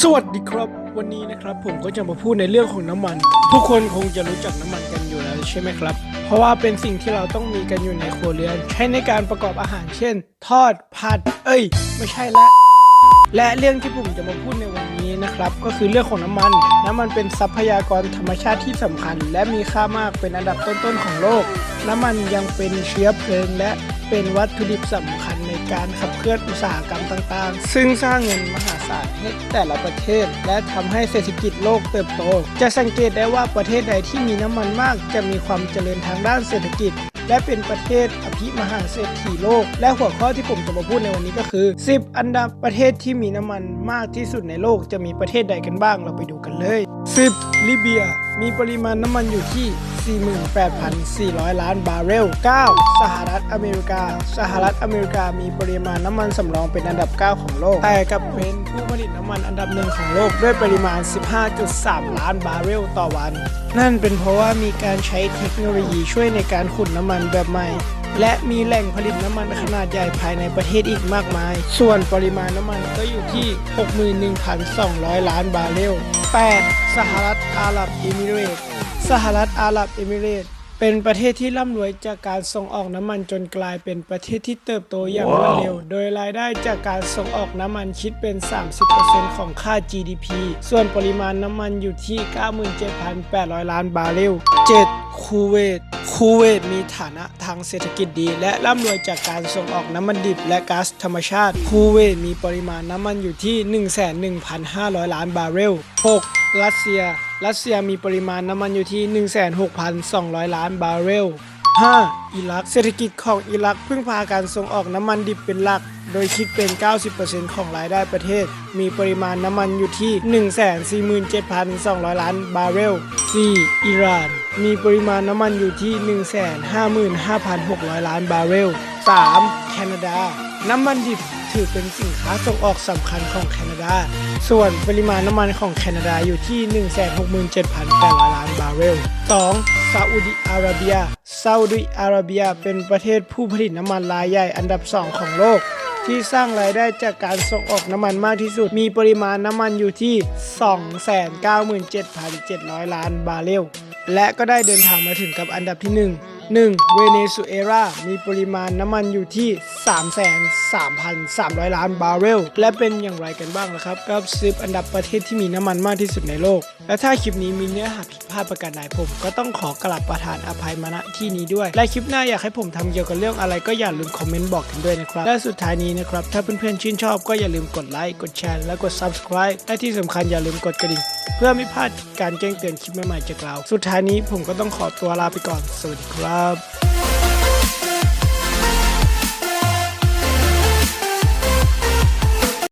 สวัสดีครับ วันนี้นะครับผมก็จะมาพูดในเรื่องของน้ำมัน ทุกคนคงจะรู้จักน้ำมันกันอยู่แล้วใช่ไหมครับ เพราะว่าเป็นสิ่งที่เราต้องมีกันอยู่ในครัวเรือน ใช้ในการประกอบอาหาร เช่น ทอดผัด เอ้ย ไม่ใช่ละและเรื่องที่ผมจะมาพูดในวันนี้นะครับ ก็คือเรื่องของน้ำมัน น้ำมันเป็นทรัพยากรธรรมชาติที่สำคัญ และมีค่ามากเป็นอันดับต้นๆของโลก น้ำมันยังเป็นเชื้อเพลิงและ เป็นวัตถุดิบสำคัญในการขับเคลื่อนอุตสาหกรรมต่างๆ ซึ่งสร้างเงินมหาศาลให้แต่ละประเทศ และทำให้เศรษฐกิจโลกเติบโต จะสังเกตได้ว่าประเทศใดที่มีน้ำมันมากจะมีความเจริญทางด้านเศรษฐกิจ และเป็นประเทศอภิมหาเศรษฐีโลก และหัวข้อที่ผมจะมาพูดในวันนี้ก็คือ 10 อันดับประเทศที่มีน้ำมันมากที่สุดในโลกจะมีประเทศใดกันบ้างเราไปดูกันเลย 10. ลิเบีย มีปริมาณน้ำมันอยู่ที่ 48,400 ล้านบาร์เรล 9. สหรัฐอเมริกา สหรัฐอเมริกามีปริมาณน้ำมันสำรองเป็นอันดับ 9 ของโลก แต่กับเป็นผู้ผลิตน้ำมันอันดับหนึ่งของโลกด้วยปริมาณ 15.3 ล้านบาร์เรลต่อวัน นั่นเป็นเพราะว่ามีการใช้เทคโนโลยีช่วยในการขุดน้ำมันแบบใหม่และมีแหล่งผลิตน้ำมันขนาดใหญ่ภายในประเทศอีกมากมาย ส่วนปริมาณน้ำมันก็อยู่ที่ 61,200 ล้านบาร์เรล 8. สหรัฐอาหรับเอมิเรตส์สหรัฐอาหรับเอมิเรตส์เป็นประเทศที่ร่ำรวยจากการส่งออกน้ำมันจนกลายเป็นประเทศที่เติบโตอย่างรวดเร็ว โดยรายได้จากการส่งออกน้ำมันคิดเป็น 30%ของค่า GDP ส่วนปริมาณน้ำมันอยู่ที่ 97,800 ล้านบาร์เรล 7. คูเวต คูเวตมีฐานะทางเศรษฐกิจดี และร่ำรวยจากการส่งออกน้ำมันดิบและก๊าซธรรมชาติ คูเวตมีปริมาณน้ำมันอยู่ที่ 11,500 ล้านบาร์เรล 6. รัสเซีย รัสเซียมีปริมาณน้ำมันอยู่ที่ 16,200 ล้านบาร์เรล 5. อิรัก เศรษฐกิจของอิรักพึ่งพาการส่งออกน้ำมันดิบเป็นหลัก โดยคิดเป็น 90%ของรายได้ประเทศ มีปริมาณน้ำมันอยู่ที่ 147,200 ล้านบาร์เรล 4. อิหร่าน มีปริมาณน้ำมันอยู่ที่ 155,600 ล้านบาร์เรล 3. แคนาดา น้ำมันดิบถือเป็นสินค้าส่งออกสำคัญของแคนาดา ส่วนปริมาณน้ำมันของแคนาดาอยู่ที่ 167,800 ล้านบาร์เรล 2. ซาอุดิอาระเบีย ซาอุดิอาระเบียเป็นประเทศผู้ผลิตน้ำมันรายใหญ่อันดับ2ของโลก ที่สร้างรายได้จากการส่งออกน้ำมันมากที่สุด มีปริมาณน้ำมันอยู่ที่ 297,700 ล้านบาร์เรล และก็ได้เดินทางมาถึงกับอันดับที่ 1 1. เวเนซุเอลา มีปริมาณน้ำมันอยู่ที่ 33,300 ล้านบาร์เรล และเป็นอย่างไรกันบ้างล่ะครับ กับ10อันดับประเทศที่มีน้ำมันมากที่สุดในโลก และถ้าคลิปนี้มีเนื้อหาผิดพลาดประการใดผม ก็ต้องขอกราบประทานอภัยมาณที่นี้ด้วย และคลิปหน้าอยากให้ผมทำเกี่ยวกับเรื่องอะไรก็อย่าลืมคอมเมนต์บอกกันด้วยนะครับ และสุดท้ายนี้นะครับ ถ้าเพื่อนๆชื่นชอบก็อย่าลืมกดไลค์ กดแชร์ และกด subscribe และที่สำคัญอย่าลืมกดกระดิ่งเพื่อไม่พลาดการแจ้งเตือนคลิปใหม่ๆจากเรา สุดท้ายนี้ผมก็ต้องขอตัวลาไปก่อน สวัสดีครับ